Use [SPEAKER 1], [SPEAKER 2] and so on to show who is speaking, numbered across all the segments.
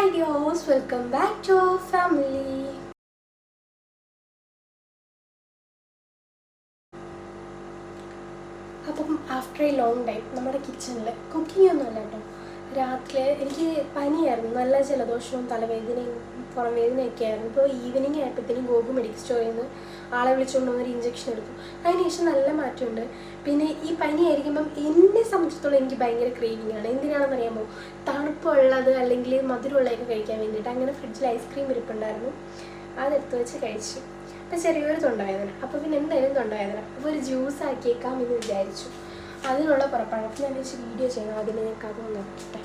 [SPEAKER 1] Hi dears welcome back to family Appam after a long time നമ്മുടെ കിച്ചണിൽ cooking ഒന്നും അല്ല കേട്ടോ. രാത്രി എനിക്ക് പനിയായിരുന്നു. നല്ല ജലദോഷവും തലവേദനയും പുറം വേദനയൊക്കെ ആയിരുന്നു ഇപ്പോൾ ഈവനിങ് ആയപ്പോഴത്തേനും ഗോപു മെഡിക്കൽ സ്റ്റോറിൽ നിന്ന് ആളെ വിളിച്ചുകൊണ്ട് വന്നൊരു ഇഞ്ചക്ഷൻ എടുത്തു. അതിനുശേഷം നല്ല മാറ്റമുണ്ട്. പിന്നെ ഈ പനി ആയിരിക്കുമ്പം എന്നെ സംബന്ധിച്ചിടത്തോളം എനിക്ക് ഭയങ്കര ക്രേവിംഗ് ആണ്. എന്തിനാണെന്ന് അറിയാമോ? തണുപ്പുള്ളത് അല്ലെങ്കിൽ മധുരമുള്ളതൊക്കെ കഴിക്കാൻ വേണ്ടിയിട്ട്. അങ്ങനെ ഫ്രിഡ്ജിൽ ഐസ്ക്രീം ഇരിപ്പുണ്ടായിരുന്നു. അതെടുത്ത് വെച്ച് കഴിച്ചു. അപ്പം ചെറിയൊരു തൊണ്ടവേദന. അപ്പോൾ പിന്നെ എന്തായാലും തൊണ്ടവേദന. അപ്പോൾ ഒരു ജ്യൂസ് ആക്കിയേക്കാം എന്ന് വിചാരിച്ചു. അതിനുള്ള പുറപ്പെടുത്തി ഞാൻ വെച്ച് വീഡിയോ ചെയ്യണം അതിന് ഞാൻ കഥ നോക്കട്ടെ.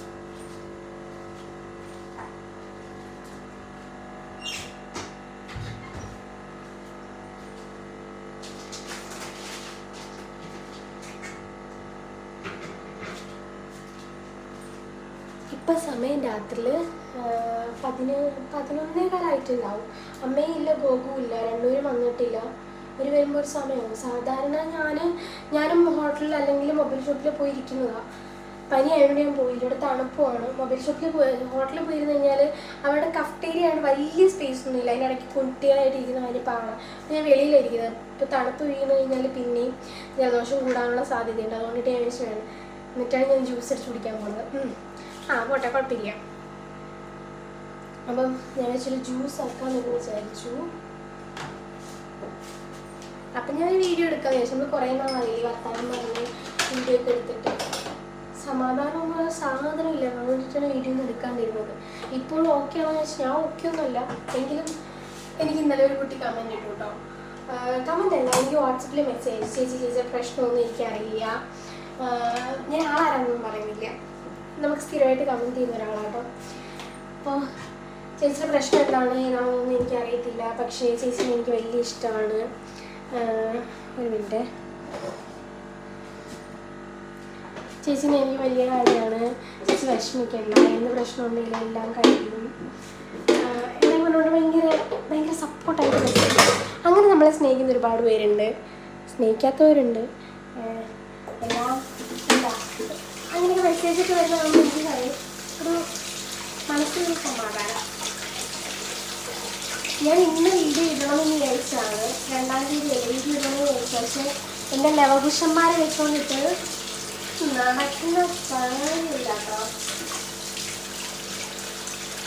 [SPEAKER 1] ഇപ്പം സമയം രാത്രിയിൽ പതിന് പതിനൊന്നേകാലായിട്ടുണ്ടാവും അമ്മയില്ല ഗോകുല്ല രണ്ടുപേരും വന്നിട്ടില്ല. ഒരു വരുമ്പോൾ ഒരു സമയമാകും സാധാരണ ഞാൻ ഞാനും ഹോട്ടലിൽ അല്ലെങ്കിൽ മൊബൈൽ ഷോപ്പിൽ പോയി ഇരിക്കുന്നതാണ് പനി ആയതുകൊണ്ട് ഞാൻ പോയി. ഇവിടെ തണുപ്പുമാണ് മൊബൈൽ ഷോപ്പിൽ പോയി ഹോട്ടലിൽ പോയിരുന്നു കഴിഞ്ഞാൽ അവിടെ കഫ്റ്റേരിയ ആണ് വലിയ സ്പേസ് ഒന്നും ഇല്ല. അതിനിടയ്ക്ക് കുട്ടികളായിട്ട് ഇരിക്കുന്ന വലിയ പാണ് ഞാൻ വെളിയിലിരിക്കുന്നത് ഇപ്പോൾ തണുപ്പ് വീണ് കഴിഞ്ഞാൽ പിന്നെയും ജലദോഷം കൂടാനുള്ള സാധ്യതയുണ്ട്. അതുകൊണ്ട് ഡാമേജ് വേണം എന്നിട്ടാണ് ഞാൻ ജ്യൂസ് അടിച്ച് കുടിക്കാൻ പോകുന്നത് ആ പോട്ടെ കുഴപ്പമില്ല അപ്പം ഞാൻ വെച്ചൊരു ജ്യൂസ് ആക്കാമെന്ന് വിചാരിച്ചു. അപ്പം ഞാൻ വീഡിയോ വിചാരിച്ചു. നമ്മൾ കുറേ നാളായി വർത്താനം പറഞ്ഞ് വീഡിയോ ഒക്കെ എടുത്തിട്ട്. സമാധാനം സാധനം സാധനമില്ല. അതുകൊണ്ടിട്ടാണ് വീഡിയോ ഒന്നും എടുക്കാൻ തരുന്നത് ഇപ്പോൾ ഓക്കെ ആണെന്ന് വെച്ചാൽ ഞാൻ ഓക്കെ ഒന്നുമല്ല. എങ്കിലും എനിക്ക് ഇന്നലെ ഒരു കുട്ടി കമന്റ് ഇട്ടു കേട്ടോ കമന്റ് അല്ല എനിക്ക് വാട്സപ്പിൽ മെസ്സേജ് ചേച്ചി ചേച്ചി പ്രശ്നമൊന്നും എനിക്കറിയില്ല ഞാൻ ആളാരാണെന്നും പറയുന്നില്ല. നമുക്ക് സ്ഥിരമായിട്ട് കമന്റ് ചെയ്യുന്ന ഒരാളാട്ടോ. അപ്പോൾ ചേച്ചിയുടെ പ്രശ്നം എന്താണ്? ഏതാണെന്നൊന്നും എനിക്കറിയത്തില്ല പക്ഷേ ചേച്ചിനെ എനിക്ക് വലിയ ഇഷ്ടമാണ്. ഒരു മിനിറ്റ്. ചേച്ചിനെ എനിക്ക് വലിയ കാര്യമാണ്. ചേച്ചി വിഷമിക്കണ്ട. എന്ത് പ്രശ്നമുണ്ടെങ്കിലും എല്ലാം കഴിയും. എല്ലാം കൊണ്ടുകൊണ്ട് ഭയങ്കര ഭയങ്കര സപ്പോർട്ടായിട്ട് അങ്ങനെ നമ്മളെ സ്നേഹിക്കുന്ന ഒരുപാട് പേരുണ്ട്. സ്നേഹിക്കാത്തവരുണ്ട്. എന്താ? അങ്ങനെയൊക്കെ മെസ്സേജ് ഒക്കെ വരുന്ന നമ്മൾ എനിക്ക് പറയും? ഒരു മനസ്സിലൊരു സമാധാനം. ഞാൻ ഇന്ന് വീഡിയോ ഇടണമെന്ന് വിചാരിച്ചാണ് രണ്ടാം തീയതി വീഡിയോ ഇടണമെന്ന് വിചാരിച്ചു പക്ഷേ എന്റെ ലവകുശന്മാരെ വെച്ചുകൊണ്ടിട്ട് നടക്കുന്ന പണിയില്ല കേട്ടോ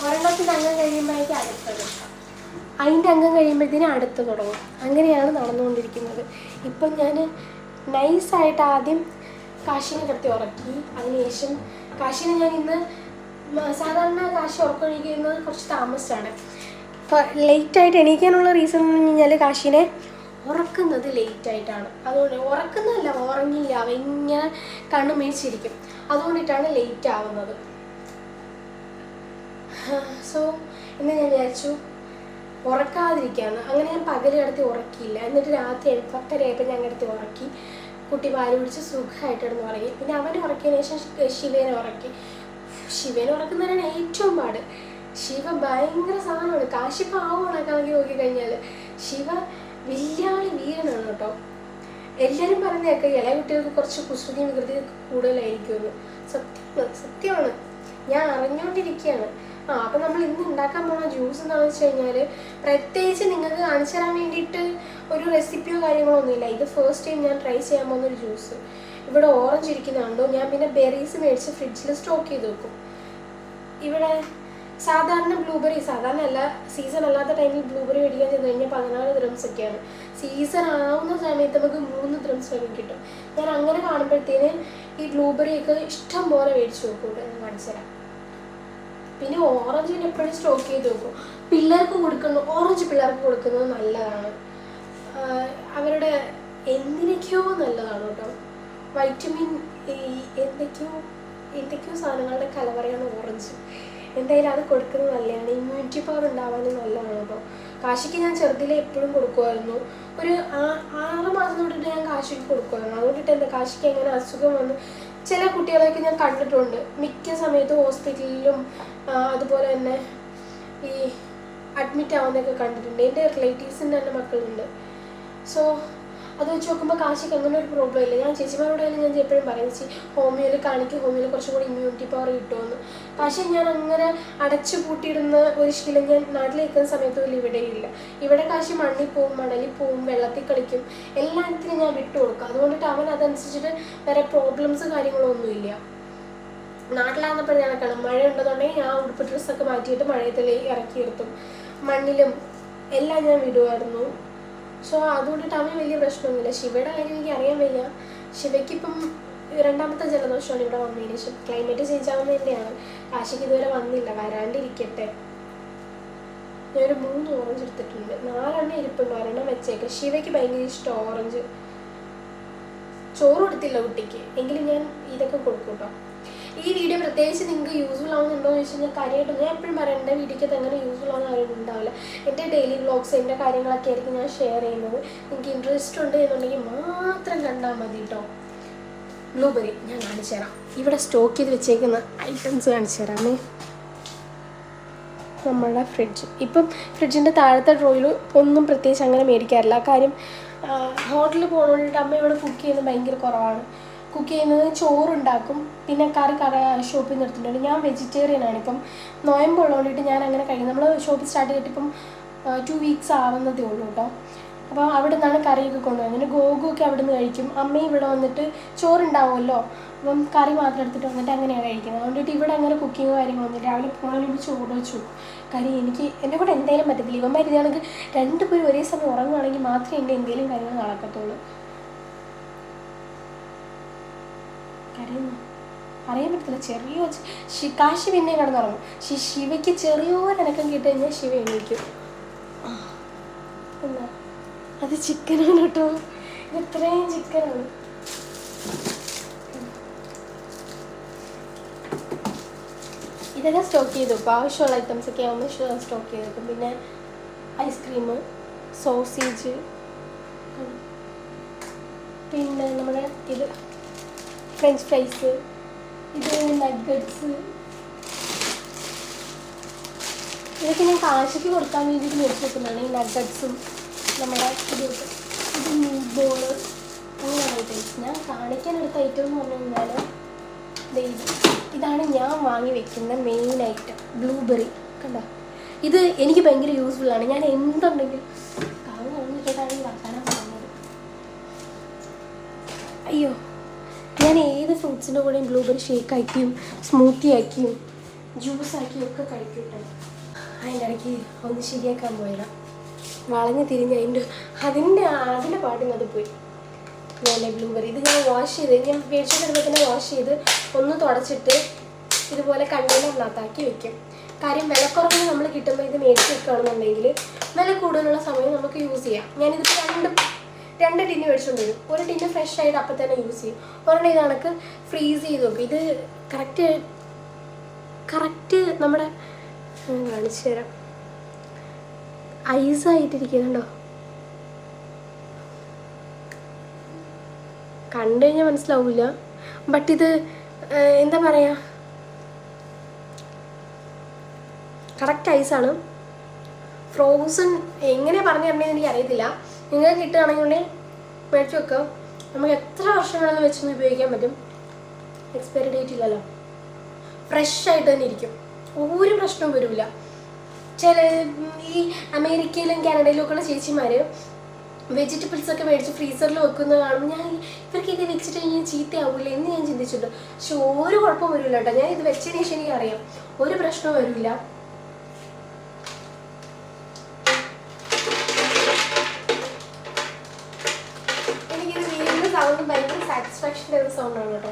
[SPEAKER 1] ഒരെണ്ണത്തിന്റെ അംഗം കഴിയുമ്പോഴേക്കും അടുത്തത്. അതിന്റെ അംഗം കഴിയുമ്പോഴത്തേനും അടുത്ത് തുടങ്ങും. അങ്ങനെയാണ് നടന്നുകൊണ്ടിരിക്കുന്നത്. ഇപ്പം ഞാൻ നൈസായിട്ട് ആദ്യം കാശിനെ കിടത്തി ഉറക്കി. അതിനുശേഷം കാശിനെ ഞാൻ ഇന്ന് സാധാരണ കാശി ഉറക്കൊഴിക്കുന്നത് കുറച്ച് താമസിച്ചാണ്. ഇപ്പോൾ ലേറ്റായിട്ട് എണീക്കാനുള്ള റീസൺ എന്ന് പറഞ്ഞു കഴിഞ്ഞാൽ കാശിനെ ഉറക്കുന്നത് ലേറ്റായിട്ടാണ് അതുകൊണ്ട് ഉറക്കുന്നതല്ല ഉറങ്ങില്ല. അവ ഇങ്ങനെ കണ്ണു മേടിച്ചിരിക്കും അതുകൊണ്ടിട്ടാണ് ലേറ്റ് ആവുന്നത്. സോ ഇന്ന് ഞാൻ വിചാരിച്ചു ഉറക്കാതിരിക്കുകയാണ് അങ്ങനെ ഞാൻ പകൽ കിടത്തി ഉറക്കിയില്ല. എന്നിട്ട് രാത്രി പത്തരയായപ്പോൾ ഞാൻ കിടത്തി ഉറക്കി. കുട്ടി പാൽ പിടിച്ച് സുഖമായിട്ട് ഉറങ്ങി. പിന്നെ അവൻ ഉറക്കിയതിന് ശേഷം ശിവേനെ ഉറക്കി. ശിവേനെ ഉറക്കുന്നതിനാണ് ഏറ്റവും പാട്. ശിവ ഭയങ്കര സാധനമാണ്. കാശി പാവമാണ് കണക്കി നോക്കിക്കഴിഞ്ഞാൽ ശിവ വില്ലാളി വീരനാണ് കേട്ടോ. എല്ലാവരും പറയുന്നതൊക്കെ ഇളയ കുട്ടികൾക്ക് കുറച്ച് കുസൃതി വികൃതി കൂടുതലായിരിക്കുമെന്ന്. സത്യം സത്യമാണ്. ഞാൻ അറിഞ്ഞുകൊണ്ടിരിക്കുകയാണ് ആ അപ്പം നമ്മൾ ഇന്ന് ഉണ്ടാക്കാൻ പോകുന്ന ജ്യൂസ് എന്താണെന്ന് വെച്ച് കഴിഞ്ഞാൽ പ്രത്യേകിച്ച് നിങ്ങൾക്ക് കാണിച്ചു തരാൻ വേണ്ടിയിട്ട് ഒരു റെസിപ്പിയോ കാര്യങ്ങളോ ഒന്നുമില്ല. ഇത് ഫസ്റ്റ് ടൈം ഞാൻ ട്രൈ ചെയ്യാൻ പോകുന്ന ഒരു ജ്യൂസ്. ഇവിടെ ഓറഞ്ച് ഇരിക്കുന്നതാണല്ലോ ഞാൻ പിന്നെ ബെറീസ് മേടിച്ച് ഫ്രിഡ്ജിൽ സ്റ്റോക്ക് ചെയ്ത് വെക്കും. ഇവിടെ സാധാരണ ബ്ലൂബെറി സാധാരണ അല്ല സീസൺ അല്ലാത്ത ടൈമിൽ ബ്ലൂബെറി മേടിക്കാൻ ചെന്ന് കഴിഞ്ഞാൽ പതിനാല് ദ്രംസ് ഒക്കെയാണ്. സീസൺ ആവുന്ന സമയത്ത് നമുക്ക് മൂന്ന് ദ്രംസ് വരെ കിട്ടും. ഞാൻ അങ്ങനെ കാണുമ്പോഴത്തേന് ഈ ബ്ലൂബെറി ഒക്കെ ഇഷ്ടം പോലെ മേടിച്ച് നോക്കൂട്ടോ ഞാൻ കാണിച്ചു തരാം പിന്നെ ഓറഞ്ച് പിന്നെ എപ്പോഴും സ്റ്റോക്ക് ചെയ്ത് നോക്കും പിള്ളേർക്ക് കൊടുക്കുന്നു ഓറഞ്ച് പിള്ളേർക്ക് കൊടുക്കുന്നത് നല്ലതാണ്. അവരുടെ എന്തിനൊക്കെയോ നല്ലതാണ് കേട്ടോ. വൈറ്റമിൻ എന്തൊക്കെയോ എന്തൊക്കെയോ സാധനങ്ങളുടെ കലവറയാണ് ഓറഞ്ച് എന്തായാലും അത് കൊടുക്കുന്നത് നല്ലതാണ്. ഇമ്മ്യൂണിറ്റി പവർ ഉണ്ടാവാനും നല്ലതാണ് അപ്പോൾ കാശിക്ക് ഞാൻ ചെറുതിലെ എപ്പോഴും കൊടുക്കുമായിരുന്നു. ഒരു ആറ് മാസം തൊട്ടിട്ട് ഞാൻ കാശിക്ക് കൊടുക്കുമായിരുന്നു. അതുകൊണ്ടിട്ട് എന്താ കാശിക്ക് എങ്ങനെ അസുഖം വന്ന് ചില കുട്ടികളെയൊക്കെ ഞാൻ കണ്ടിട്ടുണ്ട്. മിക്ക സമയത്ത് ഹോസ്പിറ്റലിലും അതുപോലെ തന്നെ ഈ അഡ്മിറ്റ് ആവുന്നതൊക്കെ കണ്ടിട്ടുണ്ട്. എന്റെ റിലേറ്റീവ്സിന്റെ തന്നെ മക്കളുണ്ട്. സോ അത് വെച്ച് നോക്കുമ്പോൾ കാശിക്ക് അങ്ങനെ ഒരു പ്രോബ്ലം ഇല്ല. ഞാൻ ചേച്ചിമാരോടായാലും ഞാൻ എപ്പോഴും പറയും ചേച്ചി ഹോമിയോയിൽ കാണിക്കും. ഹോമിയോയിൽ കുറച്ചും കൂടി ഇമ്മ്യൂണിറ്റി പവർ കിട്ടുമെന്ന് പക്ഷേ ഞാൻ അങ്ങനെ അടച്ചു പൂട്ടിയിടുന്ന ഒരു ശീലം ഞാൻ നാട്ടിൽ നിൽക്കുന്ന സമയത്ത് പോലും ഇല്ല ഇവിടെ കാശി മണ്ണിൽ പോവും മണലിൽ പോവും വെള്ളത്തിൽ കളിക്കും എല്ലാത്തിനും ഞാൻ വിട്ടു കൊടുക്കും. അതുകൊണ്ടിട്ട് അവൻ അതനുസരിച്ചിട്ട് വേറെ പ്രോബ്ലംസ് കാര്യങ്ങളൊന്നുമില്ല ഇല്ല. ഞാൻ ഞാനൊക്കെയാണ് മഴ ഉണ്ടെന്നുണ്ടെങ്കിൽ ഞാൻ ഉടുപ്പ് ഡ്രസ്സൊക്കെ മാറ്റിയിട്ട് മഴയത്തിൽ ഇറക്കി നിർത്തും മണ്ണിലും എല്ലാം ഞാൻ വിടുമായിരുന്നു സോ അതുകൊണ്ടിട്ട് അവന് വലിയ പ്രശ്നമൊന്നുമില്ല. ശിവയുടെ കാര്യം എനിക്ക് അറിയാൻ വയ്യ. ശിവയ്ക്കിപ്പം രണ്ടാമത്തെ ജലദോഷമാണ് ഇവിടെ വന്നതിന് ശേഷം. ക്ലൈമറ്റ് ചേഞ്ച് ആവുന്നതിന്റെയാണ് കാശിക്ക് ഇതുവരെ വന്നില്ല. വരാണ്ടിരിക്കട്ടെ. ഞാനൊരു മൂന്ന് ഓറഞ്ച് എടുത്തിട്ടുണ്ട്. നാലെണ്ണം ഇരിപ്പുണ്ട്. ഒരെണ്ണം വെച്ചേക്കാം. ശിവയ്ക്ക് ഭയങ്കര ഇഷ്ടം ഓറഞ്ച് ചോറ് കൊടുത്തില്ല കുട്ടിക്ക്. എങ്കിലും ഞാൻ ഇതൊക്കെ കൊടുക്കും ഈ വീഡിയോ പ്രത്യേകിച്ച് നിങ്ങൾക്ക് യൂസ്ഫുൾ ആവുന്നുണ്ടോ എന്ന് ചോദിച്ചു കഴിഞ്ഞാൽ കാര്യമായിട്ട് ഞാൻ എപ്പോഴും പറയാം എന്റെ വീഡിയോക്ക് എങ്ങനെ യൂസ്ഫുൾ ആവുന്ന കാര്യം ഉണ്ടാവില്ല. എന്റെ ഡെയിലി വ്ളോഗ്സ് എന്റെ കാര്യങ്ങളൊക്കെ ആയിരിക്കും ഞാൻ ഷെയർ ചെയ്യുന്നത്. നിങ്ങൾക്ക് ഇൻട്രസ്റ്റ് ഉണ്ട് എന്നുണ്ടെങ്കിൽ മാത്രം കണ്ടാൽ മതി കേട്ടോ ബ്ലൂബെറി ഞാൻ കാണിച്ചു തരാം. ഇവിടെ സ്റ്റോക്ക് ചെയ്ത് വെച്ചേക്കുന്ന ഐറ്റംസ് കാണിച്ചു തരാമേ. നമ്മളുടെ ഫ്രിഡ്ജ് ഇപ്പം ഫ്രിഡ്ജിന്റെ താഴത്തെ ഡ്രോയിൽ ഒന്നും പ്രത്യേകിച്ച് അങ്ങനെ മേടിക്കാറില്ല. കാര്യം ഹോട്ടലിൽ പോകുന്നതുകൊണ്ട് അമ്മ ഇവിടെ കുക്ക് ചെയ്യുന്നത് ഭയങ്കര കുറവാണ്. കുക്ക് ചെയ്യുന്നത് ചോറുണ്ടാക്കും. പിന്നെ കറി കട ഷോപ്പിൽ നിന്ന് എടുത്തിട്ടുണ്ട്. ഞാൻ വെജിറ്റേറിയൻ ആണ്. ഇപ്പം നോയമ്പുള്ളതുകൊണ്ടിട്ട് ഞാൻ അങ്ങനെ കഴിക്കും നമ്മൾ ഷോപ്പ് സ്റ്റാർട്ട് ചെയ്തിട്ട് ഇപ്പം ടു വീക്സ് ആവുന്നതേ ഉള്ളൂ കേട്ടോ അപ്പോൾ അവിടെ നിന്നാണ് കറിയൊക്കെ കൊണ്ടുവരുന്നത് പിന്നെ ഗോഗുവൊക്കെ അവിടെ നിന്ന് കഴിക്കും. അമ്മയും ഇവിടെ വന്നിട്ട് ചോറുണ്ടാവുമല്ലോ. അപ്പം കറി മാത്രം എടുത്തിട്ട് വന്നിട്ട് അങ്ങനെയാണ് കഴിക്കുന്നത്. അതുകൊണ്ടിട്ട് ഇവിടെ അങ്ങനെ കുക്കിങ് കാര്യങ്ങളൊന്നും രാവിലെ പോകണതിന് മുമ്പ് ചോറ് വെച്ചു. കറി എനിക്ക് എന്റെ കൂടെ എന്തെങ്കിലും പറ്റത്തില്ല. ഇവൻ മരുന്നാണെങ്കിൽ രണ്ടുപേരും ഒരേ സമയം ഉറങ്ങുകയാണെങ്കിൽ മാത്രമേ എന്റെ എന്തെങ്കിലും കാര്യങ്ങൾ നടക്കത്തുള്ളൂ. കരയുന്നു? അറിയാൻ പറ്റത്തില്ല. ചെറിയ കാശി പിന്നെ കിടന്നുറങ്ങും. ശി ശിവയ്ക്ക് ചെറിയൊരനക്കം കിട്ടി കഴിഞ്ഞാൽ ശിവ എണീക്കും ആ, എന്നാ അത് ചിക്കനാണ് കേട്ടോ. ഇത് ഇത്രയും ചിക്കനാണ്. ഇതെല്ലാം സ്റ്റോക്ക് ചെയ്തു. വെക്കും ആവശ്യമുള്ള ഐറ്റംസ് ഒക്കെ ആവുമ്പോൾ സ്റ്റോക്ക് ചെയ്ത്. പിന്നെ ഐസ്ക്രീം സോസേജ് പിന്നെ നമ്മുടെ ഇത് ഫ്രഞ്ച് ഫ്രൈസ് ഇത് നഗ്ഗറ്റ്സ് ഇതൊക്കെ ഞാൻ കാശയ്ക്ക് കൊടുക്കാൻ വേണ്ടിയിട്ട് മേടിച്ച് വെക്കുന്നതാണ്. ഈ നഗറ്റ്സും നമ്മുടെ ഇത് ഇത് ബോൾ അങ്ങനെയാണ് ഐറ്റംസ് ഞാൻ കാണിക്കാൻ എടുത്ത ഐറ്റം എന്ന് പറഞ്ഞു കഴിഞ്ഞാൽ ഇത്. ഇതാണ് ഞാൻ വാങ്ങി വെക്കുന്ന മെയിൻ ഐറ്റം ബ്ലൂബെറി കണ്ടോ? ഇത് എനിക്ക് ഭയങ്കര ആണ്. ഞാൻ എന്തുണ്ടെങ്കിലും കാവ് വന്നിട്ടാണ് ഈ വർത്താനം പറഞ്ഞത്. അയ്യോ. ഞാൻ ഏത് ഫ്രൂട്ട്സിന്റെ കൂടെയും ബ്ലൂബെറി ഷേക്ക് ആക്കിയും സ്മൂത്തി ആക്കിയും ജ്യൂസ് ആക്കിയും ഒക്കെ കഴിക്കട്ടെ അതിന്റെ ഇടയ്ക്ക് ഒന്ന് ശരിയാക്കാൻ പോയതാണ് വളഞ്ഞ് തിരിഞ്ഞ് അതിന്റെ അതിന്റെ അതിന്റെ പാട്ടിന് അത് പോയി. നല്ല ബ്ലൂബെറി ഇത് ഞാൻ വാഷ് ചെയ്ത് ഞാൻ വേഷ തന്നെ വാഷ് ചെയ്ത് ഒന്ന് തുടച്ചിട്ട് ഇതുപോലെ കണ്ടെയ്നറിനകത്താക്കി വെക്കും. കാര്യം വിലക്കുറവിന് നമ്മൾ കിട്ടുമ്പോൾ ഇത് മേടിച്ച് വെക്കുകയാണെന്നുണ്ടെങ്കിൽ വില കൂടുതലുള്ള സമയം നമുക്ക് യൂസ് ചെയ്യാം. ഞാനിതിപ്പോൾ രണ്ട് രണ്ട് ടിന്ന് മേടിച്ചുകൊണ്ട് വരും. ഒരു ടിന്ന് ഫ്രഷ് ആയിട്ട് അപ്പം തന്നെ യൂസ് ചെയ്യും. ഒരെണ്ണം ഇത് കണക്ക് ഫ്രീസ് ചെയ്ത് നോക്കും ഇത് കറക്റ്റ് കറക്റ്റ് നമ്മുടെ കാണിച്ചു തരാം. ഐസായിട്ടിരിക്കുന്നുണ്ടോ? കണ്ടു കഴിഞ്ഞാൽ മനസ്സിലാവില്ല ബട്ട് ഇത് എന്താ പറയുക കറക്റ്റ് ഐസാണ് ഫ്രോസൺ എങ്ങനെ പറഞ്ഞു തരണമെന്ന് എനിക്ക് അറിയത്തില്ല നിങ്ങൾക്ക് കിട്ടുകയാണെങ്കിൽ മേടിച്ച് വെക്കുക നമുക്ക് എത്ര വർഷം വെച്ചൊന്ന് ഉപയോഗിക്കാൻ പറ്റും? എക്സ്പയറി ഡേറ്റ് ഇല്ലല്ലോ. ഫ്രഷ് ആയിട്ട് തന്നെ ഇരിക്കും. ഒരു പ്രശ്നവും വരില്ല. ചില ഈ അമേരിക്കയിലും കാനഡയിലും ഒക്കെയുള്ള ചേച്ചിമാര് വെജിറ്റബിൾസ് ഒക്കെ മേടിച്ച് ഫ്രീസറിൽ വെക്കുന്ന കാണുമ്പോൾ ഞാൻ ഇവർക്ക് ഇത് വെച്ചിട്ട് കഴിഞ്ഞാൽ ചീത്തയാവില്ല എന്ന് ഞാൻ ചിന്തിച്ചിട്ടുണ്ട്. പക്ഷെ ഒരു കുഴപ്പം വരില്ല കേട്ടോ. ഞാൻ ഇത് വെച്ചതിന് ശേഷം എനിക്ക് അറിയാം. ഒരു പ്രശ്നവും വരില്ല. സൗണ്ട് ഭയങ്കര സാറ്റിസ്ഫാക്ഷൻ തരുന്ന സൗണ്ടാണ് കേട്ടോ.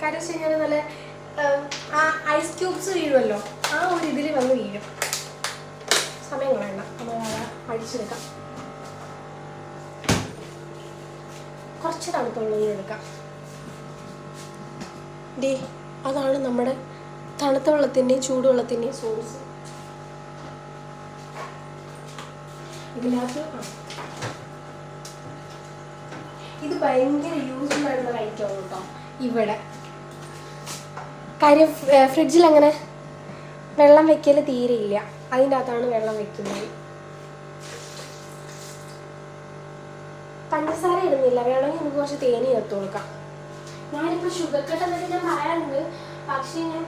[SPEAKER 1] കാര്യം വെച്ച് കഴിഞ്ഞാൽ നല്ല ഐസ് ക്യൂബ്സ് വീഴുമല്ലോ ആ ഒരു ഇതിൽ വന്ന് വീഴും. സമയം കളയണ്ട. നമ്മൾ അത് അടിച്ചെടുക്കാം. കുറച്ച് തണുപ്പുള്ളത് എടുക്കാം. ദേ അതാണ് നമ്മുടെ തണുത്ത വെള്ളത്തിന്റെയും ചൂടുവെള്ളത്തിന്റെയും ഇതിനകത്ത് ഇത് ഭയങ്കര യൂസ്ഫുൾ ആയിട്ടുള്ള ഐറ്റമാണ് കേട്ടോ. ഇവിടെ. കാര്യം ഫ്രിഡ്ജിൽ അങ്ങനെ വെള്ളം വെക്കൽ തീരെയില്ല. അതിന്റെ അകത്താണ് വെള്ളം വെക്കുന്നത്. പഞ്ചസാര ഇടുന്നില്ല. വേണമെങ്കിൽ നമുക്ക് കുറച്ച് തേനി ചേർത്ത് കൊടുക്കാം. ഞാനിപ്പോൾ ഷുഗർ കട്ട് എന്നൊക്കെ ഞാൻ പറയാറുണ്ട്. പക്ഷേ ഞാൻ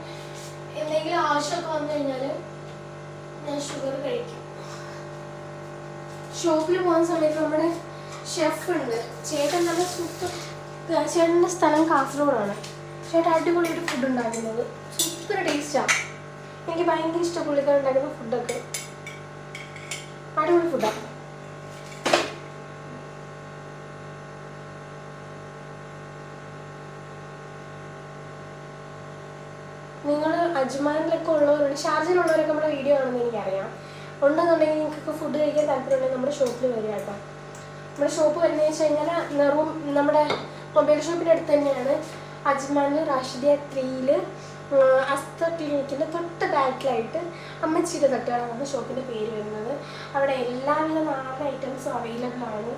[SPEAKER 1] എന്തെങ്കിലും ആവശ്യമൊക്കെ വന്നു കഴിഞ്ഞാൽ ഞാൻ ഷുഗർ കഴിക്കും. ഷോപ്പിൽ പോകുന്ന സമയത്ത് നമ്മുടെ ഷെഫ് ഉണ്ട്. ചേട്ടൻ നല്ല സൂപ്പർ ചേട്ടന്റെ സ്ഥലം കാസർഗോഡാണ്. ചേട്ടൻ അടിപൊളിയായിട്ട് ഫുഡ് ഉണ്ടാക്കുന്നത്. സൂപ്പർ ടേസ്റ്റാണ് എനിക്ക് ഭയങ്കര ഇഷ്ടം പുള്ളിക്കാർ ഉണ്ടാക്കുന്ന ഫുഡൊക്കെ അടിപൊളി ഫുഡാണ് നിങ്ങൾ അജ്മാനിലൊക്കെ ഉള്ളവരുണ്ട്. ഷാർജയിലുള്ളവരൊക്കെ നമ്മുടെ വീഡിയോ ആണെന്ന് എനിക്കറിയാം. ഉണ്ടെന്നുണ്ടെങ്കിൽ നിങ്ങൾക്കൊക്കെ ഫുഡ് കഴിക്കാൻ താല്പര്യമുണ്ടെങ്കിൽ നമ്മുടെ ഷോപ്പിൽ വരിക കേട്ടോ. നമ്മുടെ ഷോപ്പ് വരുന്നതെന്ന് വെച്ച് കഴിഞ്ഞാൽ റൂം നമ്മുടെ മൊബൈൽ ഷോപ്പിന്റെ അടുത്ത് തന്നെയാണ് അജ്മാനിൽ റാഷിദിയ ത്രീയിൽ അസ്ത തൊട്ട് ബാക്കിലായിട്ട് അമ്മച്ചിയുടെ തട്ടുകളാണ് ഷോപ്പിന്റെ പേര് വരുന്നത്. അവിടെ എല്ലാവിധ നാല് ഐറ്റംസും അവൈലബിൾ ആണ്.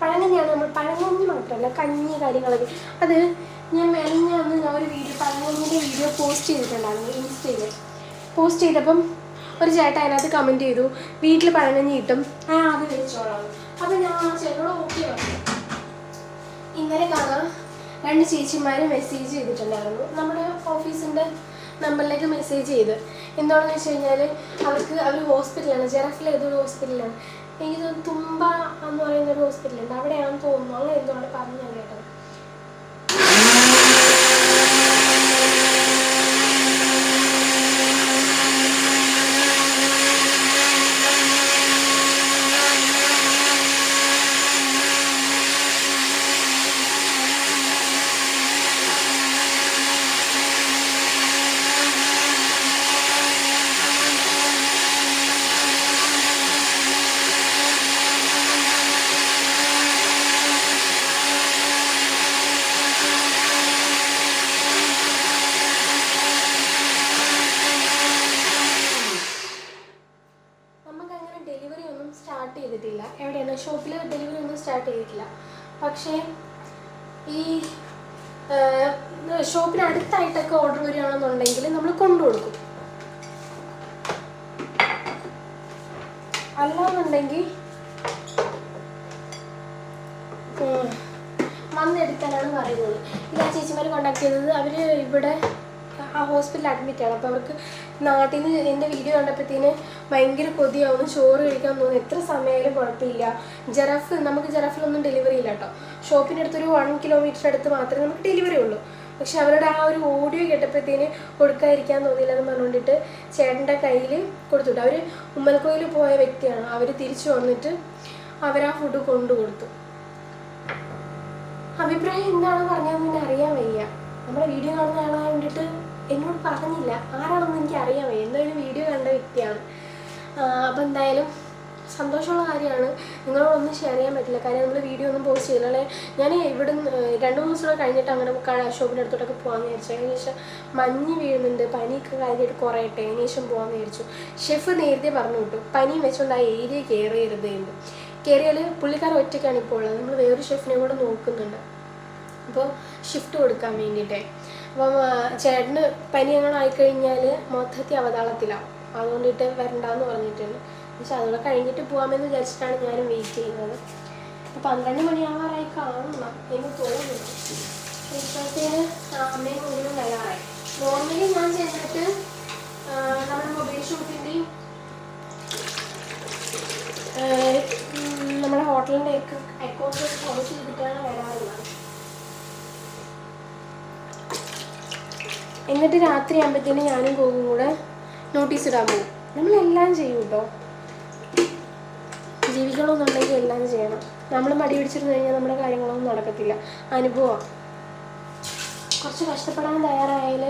[SPEAKER 1] പഴങ്കഞ്ഞിയാണ് നമ്മൾ പഴങ്കഞ്ഞി മാത്രമല്ല കഞ്ഞി കാര്യങ്ങളൊക്കെ. അത് ഞാൻ മെലിഞ്ഞന്ന് ഞാൻ ഒരു വീഡിയോ പഴങ്കഞ്ഞിന്റെ വീഡിയോ പോസ്റ്റ് ചെയ്തിട്ടുണ്ടായിരുന്നു ഇൻസ്റ്റയിൽ പോസ്റ്റ് ചെയ്തപ്പം ഒരു ചേട്ടൻ അതിനകത്ത് കമന്റ് ചെയ്തു വീട്ടിൽ പഴങ്കഞ്ഞി കിട്ടും. ആ അത് വെച്ചോളാം അപ്പം ഞാൻ ചേട്ടനോട് ഓക്കെ ഇന്നലെ കാണാൻ രണ്ട് ചേച്ചിമാർ മെസ്സേജ് ചെയ്തിട്ടുണ്ടായിരുന്നു. നമ്മുടെ ഓഫീസിന്റെ നമ്പറിലേക്ക് മെസ്സേജ് ചെയ്ത്. എന്താണെന്ന് വെച്ച് കഴിഞ്ഞാൽ അവർക്ക് അവർ ഹോസ്പിറ്റലാണ് ജെറഫിൽ ഏതൊരു ഹോസ്പിറ്റലാണ് എനിക്ക് തുമ്പ എന്ന് പറയുന്ന ഒരു ഹോസ്പിറ്റലുണ്ട് അവിടെയാണെന്ന് തോന്നുന്നു. അങ്ങനെ എന്തുകൊണ്ട് പറഞ്ഞു ഞാൻ കേട്ടത് നമുക്ക് അങ്ങനെ ഡെലിവറി ഒന്നും സ്റ്റാർട്ട് ചെയ്തിട്ടില്ല എവിടെയാണ് ഷോപ്പിൽ ഡെലിവറി ഒന്നും സ്റ്റാർട്ട് ചെയ്തിട്ടില്ല പക്ഷേ ഈ ഷോപ്പിന് അടുത്തായിട്ടൊക്കെ ഓർഡർ വരികയാണെന്നുണ്ടെങ്കിൽ നമ്മൾ കൊണ്ടുകൊടുക്കും. അല്ലാന്നുണ്ടെങ്കിൽ ഉം, വന്നെടുക്കാനാണ് പറയുന്നത്. ഇത് ചേച്ചിമാർ കോണ്ടാക്ട് ചെയ്തത് അവർ ഇവിടെ ആ ഹോസ്പിറ്റലിൽ അഡ്മിറ്റാണ് അപ്പോൾ അവർക്ക് നാട്ടിൽ നിന്ന് എന്റെ വീഡിയോ കണ്ടപ്പോഴത്തേന് ഭയങ്കര കൊതിയാവുന്നു ചോറ് കഴിക്കാൻ തോന്നുന്നു. എത്ര സമയമായാലും കുഴപ്പമില്ല. ജെറഫ് നമുക്ക് ജെറഫിലൊന്നും ഡെലിവറി ഇല്ല കേട്ടോ ഷോപ്പിന്റെ അടുത്തൊരു വൺ കിലോമീറ്റർ അടുത്ത് മാത്രമേ നമുക്ക് ഡെലിവറി ഉള്ളൂ. പക്ഷെ അവരുടെ ആ ഒരു ഓഡിയോ കേട്ടപ്പോഴത്തേന് കൊടുക്കാതിരിക്കാൻ തോന്നിയില്ല എന്ന് പറഞ്ഞുകൊണ്ടിട്ട് ചേട്ടന്റെ കയ്യിൽ കൊടുത്തുവിട്ടു. അവർ ഉമ്മൽക്കോയിൽ പോയ വ്യക്തിയാണ്. അവർ തിരിച്ചു വന്നിട്ട് അവരാ ഫുഡ് കൊണ്ടു കൊടുത്തു. അഭിപ്രായം എന്താണെന്ന് പറഞ്ഞാൽ അറിയാൻ വയ്യ. നമ്മുടെ വീഡിയോ കാണുന്ന ആളായതുകൊണ്ടിട്ട് എന്നോട് പറഞ്ഞില്ല. ആരാണെന്ന് എനിക്ക് അറിയാൻ വയ്യ വീഡിയോ കണ്ട വ്യക്തിയാണ്. അപ്പോൾ എന്തായാലും സന്തോഷമുള്ള കാര്യമാണ്. നിങ്ങളോടൊന്നും ഷെയർ ചെയ്യാൻ പറ്റില്ല. കാര്യം നമ്മൾ വീഡിയോ ഒന്നും പോസ്റ്റ് ചെയ്തില്ല. ഞാൻ ഇവിടെ രണ്ട് മൂന്ന് ദിവസം കഴിഞ്ഞിട്ട് അങ്ങനെ ഷോപ്പിന്റെ അടുത്തോട്ടൊക്കെ പോകാമെന്ന് വിചാരിച്ചു. അതിന് ശേഷം മഞ്ഞ് വീഴുന്നുണ്ട്. പനിയൊക്കെ കാര്യമായിട്ട് കുറയട്ടെ. അതിന് ശേഷം പോകാമെന്ന് വിചാരിച്ചു. ഷെഫ് നേരത്തെ പറഞ്ഞു വിട്ടു. പനി വെച്ചുകൊണ്ട് ആ ഏരിയ കയറിയരുത് എന്ന്. കയറിയാൽ പുള്ളിക്കാരൻ ഒറ്റയ്ക്കാണ് ഇപ്പോൾ ഉള്ളത്. നമ്മൾ വേറൊരു ഷെഫിനെ കൂടെ നോക്കുന്നുണ്ട്. അപ്പോൾ ഷിഫ്റ്റ് കൊടുക്കാൻ വേണ്ടിയിട്ടേ. അപ്പം ചേട്ടന് പനി അങ്ങനെ ആയിക്കഴിഞ്ഞാൽ മൊത്തത്തിൽ അവതാളത്തിലാവും അതുകൊണ്ടിട്ട് വരണ്ടെന്ന് പറഞ്ഞിട്ടുണ്ട്. പക്ഷെ അതുകൂടെ കഴിഞ്ഞിട്ട് പോകാമെന്ന് വിചാരിച്ചിട്ടാണ് ഞാനും വെയിറ്റ് ചെയ്യുന്നത്. അപ്പം പന്ത്രണ്ട് മണിയാവാറായി കാണണം എന്ന് തോന്നുന്നു. ഇപ്പോഴത്തേന് അമ്മയും മുഴുവൻ വരാറായി. നോർമലി ഞാൻ ചെന്നിട്ട് നമ്മുടെ മൊബൈൽ ഷോപ്പിന്റെയും നമ്മുടെ ഹോട്ടലിന്റെ അക്കൗണ്ട് ക്ലോസ് ചെയ്തിട്ടാണ് വരാറുള്ളത്. എന്നിട്ട് രാത്രി ആകുമ്പോഴത്തേന് ഞാനും കോവും കൂടെ നോട്ടീസ് ഇടാൻ പോകും. നമ്മളെല്ലാം ചെയ്യും കേട്ടോ ജീവിക്കണമെന്നുണ്ടെങ്കിൽ എല്ലാം ചെയ്യണം. നമ്മൾ മടി പിടിച്ചിരുന്നു കഴിഞ്ഞാൽ നമ്മുടെ കാര്യങ്ങളൊന്നും നടക്കത്തില്ല. അനുഭവമാണ് കുറച്ച് കഷ്ടപ്പെടാൻ തയ്യാറായാൽ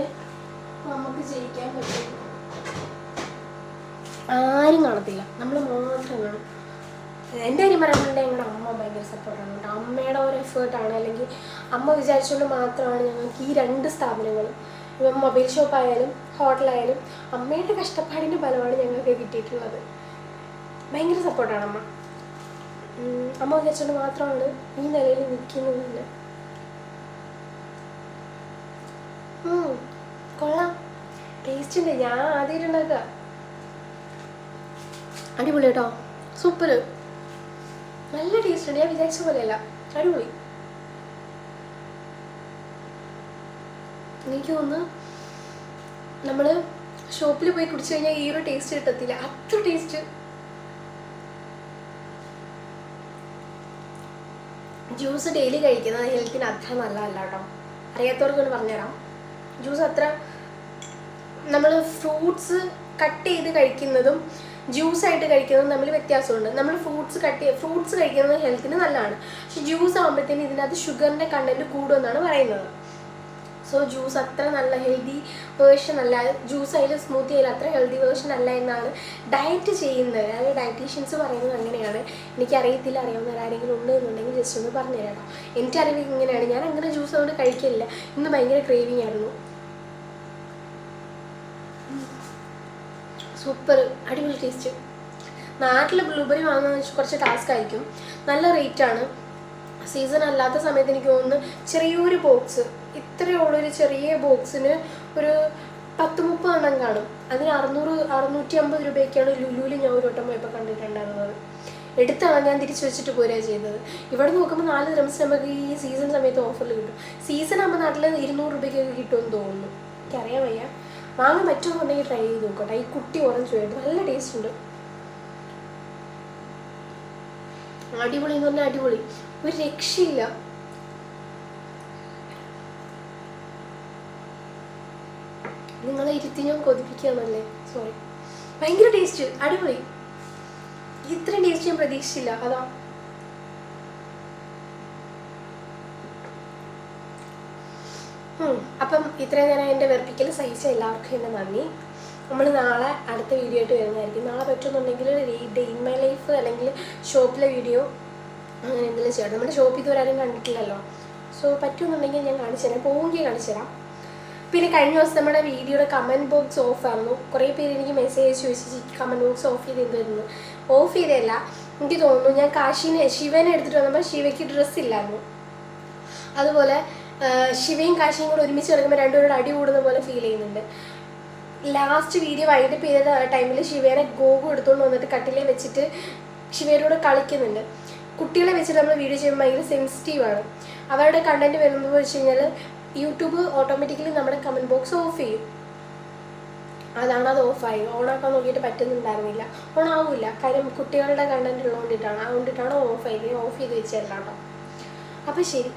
[SPEAKER 1] നമുക്ക് ജയിക്കാൻ പറ്റും. ആരും കാണത്തില്ല. നമ്മൾ മാത്രം കാണും. എന്റെ കാര്യം പറയാനുണ്ടെങ്കിൽ ഞങ്ങളുടെ അമ്മ ഭയങ്കര സപ്പോർട്ടാണ് കേട്ടോ അമ്മയുടെ ഒരു എഫേർട്ടാണ് അല്ലെങ്കിൽ അമ്മ വിചാരിച്ചുകൊണ്ട് മാത്രമാണ് ഞങ്ങൾക്ക് ഈ രണ്ട് സ്ഥാപനങ്ങളും ഇപ്പം മൊബൈൽ ഷോപ്പ് ആയാലും ഹോട്ടലായാലും അമ്മയുടെ കഷ്ടപ്പാടിന്റെ ഫലമാണ് ഞങ്ങൾക്ക് കിട്ടിയിട്ടുള്ളത്. ഭയങ്കര സപ്പോർട്ടാണ് അമ്മ. അമ്മ വിചാരിച്ചുകൊണ്ട് മാത്രമാണ് ഈ നിലയിൽ നിൽക്കുന്നത് തന്നെ കൊള്ളാം. ടേസ്റ്റ് ഉണ്ട്. ഞാൻ ആദ്യം ഉണ്ടാക്കുക. അടിപൊളി കേട്ടോ. സൂപ്പർ നല്ല ടേസ്റ്റ് ഉണ്ട്. ഞാൻ വിചാരിച്ച പോലെയല്ല. അടിപൊളി. എനിക്ക് തോന്നുന്നു നമ്മൾ ഷോപ്പിൽ പോയി കുടിച്ചു കഴിഞ്ഞാൽ ഈ ഒരു ടേസ്റ്റ് കിട്ടത്തില്ല. അത്ര ടേസ്റ്റ് ജ്യൂസ് ഡെയിലി കഴിക്കുന്നത് ഹെൽത്തിന് അത്ര നല്ലതല്ല കേട്ടോ. അറിയാത്തവർക്ക് ഒന്ന് പറഞ്ഞുതരാം. ജ്യൂസ് അത്ര നമ്മൾ ഫ്രൂട്ട്സ് കട്ട് ചെയ്ത് കഴിക്കുന്നതും ജ്യൂസ് ആയിട്ട് കഴിക്കുന്നതും തമ്മിൽ വ്യത്യാസമുണ്ട്. നമ്മൾ ഫ്രൂട്ട്സ് കട്ട് ചെയ്ത് ഫ്രൂട്ട്സ് കഴിക്കുന്നത് ഹെൽത്തിന് നല്ലതാണ്. പക്ഷെ ജ്യൂസ് ആകുമ്പോഴത്തേന് ഇതിനകത്ത് ഷുഗറിന്റെ കണ്ടന്റ് കൂടുമെന്നാണ് പറയുന്നത്. സോ ജ്യൂസ് അത്ര നല്ല ഹെൽത്തി വേർഷൻ അല്ല. ജ്യൂസ് ആയാലും സ്മൂത്തി ആയാലും അത്ര ഹെൽത്തി വേർഷൻ അല്ല എന്നാണ് ഡയറ്റ് ചെയ്യുന്നത്. അതായത് ഡയറ്റീഷ്യൻസ് പറയുന്നത് അങ്ങനെയാണ്. എനിക്ക് എനിക്കറിയത്തില്ല അറിയാവുന്ന ആരെങ്കിലും ഉണ്ട് എന്നുണ്ടെങ്കിൽ ജസ്റ്റ് ഒന്ന് പറഞ്ഞു തരാം എന്റെ അറിവ് ഇങ്ങനെയാണ്. ഞാൻ അങ്ങനെ ജ്യൂസ് അതുകൊണ്ട് കഴിക്കില്ല ഇന്ന് ഭയങ്കര ക്രേവിങ് ആയിരുന്നു. സൂപ്പർ അടിപൊളി ടേസ്റ്റ് നാട്ടിൽ ബ്ലൂബെറി വാങ്ങുന്നത് വെച്ചാൽ കുറച്ച് ടാസ്ക് ആയിരിക്കും. നല്ല റേറ്റ് ആണ്. സീസൺ അല്ലാത്ത സമയത്ത് എനിക്ക് തോന്നുന്നു ചെറിയൊരു ബോക്സ് ഇത്രയുള്ളൊരു ചെറിയ ബോക്സിന് ഒരു പത്ത് മുപ്പതെണ്ണം കാണും. അതിന് അറുന്നൂറ് അറുന്നൂറ്റി അമ്പത് രൂപയൊക്കെയാണ് ലുലുവിൽ ഞാൻ ഒരു വട്ടം പോയപ്പോൾ കണ്ടിട്ടുണ്ടായിരുന്നത്. എടുത്താണ് ഞാൻ തിരിച്ചു വെച്ചിട്ട് പോരുക ചെയ്തത്. ഇവിടെ നോക്കുമ്പോൾ നാല് ഡ്രംസ് നമുക്ക് ഈ സീസൺ സമയത്ത് ഓഫറിൽ കിട്ടും. സീസൺ ആകുമ്പോൾ നാട്ടിൽ ഇരുന്നൂറ് രൂപയ്ക്കൊക്കെ കിട്ടുമെന്ന് തോന്നുന്നു. എനിക്കറിയാൻ വയ്യ. വാങ്ങാൻ പറ്റുമെന്നുണ്ടെങ്കിൽ ട്രൈ ചെയ്ത് നോക്കട്ടെ. ഈ കുട്ടി ഓറഞ്ച് പോയിട്ട് നല്ല ടേസ്റ്റ് ഉണ്ട്. അടിപൊളി എന്ന് പറഞ്ഞാൽ അടിപൊളി. ഒരു രക്ഷയില്ല. നിങ്ങളെ ഇരുത്തി ഞാൻ കൊതിപ്പിക്കുകയാണല്ലേ? സോറി ഭയങ്കര ടേസ്റ്റ് അടിപൊളി. ഇത്രയും ടേസ്റ്റ് ഞാൻ പ്രതീക്ഷിച്ചില്ല. അതാ. അപ്പം ഇത്രയും നേരം എന്റെ വെറുപ്പിക്കൽ സഹിച്ച എല്ലാവർക്കും എന്റെ നന്ദി. നമ്മൾ നാളെ അടുത്ത വീഡിയോ ആയിട്ട് വരുന്നതായിരിക്കും. നാളെ പറ്റുമെന്നുണ്ടെങ്കിൽ ഡേ ഇൻ മൈ ലൈഫ് അല്ലെങ്കിൽ ഷോപ്പിലെ വീഡിയോ അങ്ങനെ എന്തെങ്കിലും ചെയ്യണം നമ്മുടെ ഷോപ്പ് ഇതുവരെ ആരും കണ്ടിട്ടില്ലല്ലോ. സോ പറ്റുമെന്നുണ്ടെങ്കിൽ ഞാൻ കാണിച്ചു തരാം. പോവുമെങ്കിൽ കാണിച്ചു തരാം. പിന്നെ കഴിഞ്ഞ ദിവസം നമ്മുടെ വീഡിയോയുടെ കമന്റ് ബോക്സ് ഓഫ് ആയിരുന്നു. കുറേ പേര് എനിക്ക് മെസ്സേജ് ചോദിച്ചു കമന്റ് ബോക്സ് ഓഫ് ചെയ്ത് ഓഫ് ചെയ്തല്ല എനിക്ക് തോന്നുന്നു ഞാൻ കാശിനെ ശിവനെ എടുത്തിട്ട് വന്നപ്പോൾ ശിവയ്ക്ക് ഡ്രസ്സ് ഇല്ലായിരുന്നു. അതുപോലെ ശിവയും കാശിയും കൂടെ ഒരുമിച്ച് കിടക്കുമ്പോൾ രണ്ടുപേരുടെ അടി കൂടുന്ന പോലെ ഫീൽ ചെയ്യുന്നുണ്ട്. ലാസ്റ്റ് വീഡിയോ വൈകിട്ട് പെയ്ത ടൈമിൽ ശിവേനെ ഗോഗു എടുത്തുകൊണ്ട് വന്നിട്ട് കട്ടിലെ വെച്ചിട്ട് ശിവയോട് കളിക്കുന്നുണ്ട്. കുട്ടികളെ വെച്ചിട്ട് നമ്മൾ വീഡിയോ ചെയ്യുമ്പോൾ ഭയങ്കര സെൻസിറ്റീവാണ് അവരുടെ കണ്ടന്റ് വരുമ്പോൾ വെച്ച് കഴിഞ്ഞാൽ യൂട്യൂബ് ഓട്ടോമാറ്റിക്കലി നമ്മുടെ കമന്റ് ബോക്സ് ഓഫ് ചെയ്യും. അതാണ് അത് ഓഫായി ഓണാക്കാൻ നോക്കിയിട്ട് പറ്റുന്നുണ്ടായിരുന്നില്ല. ഓണാവില്ല. കാര്യം കുട്ടികളുടെ കണ്ടന്റ് ഉള്ളതുകൊണ്ടിട്ടാണ് അതുകൊണ്ടിട്ടാണ് ഓഫ് ആയി. ഓഫ് ചെയ്ത് വെച്ചതല്ല കേട്ടോ അപ്പോൾ ശരി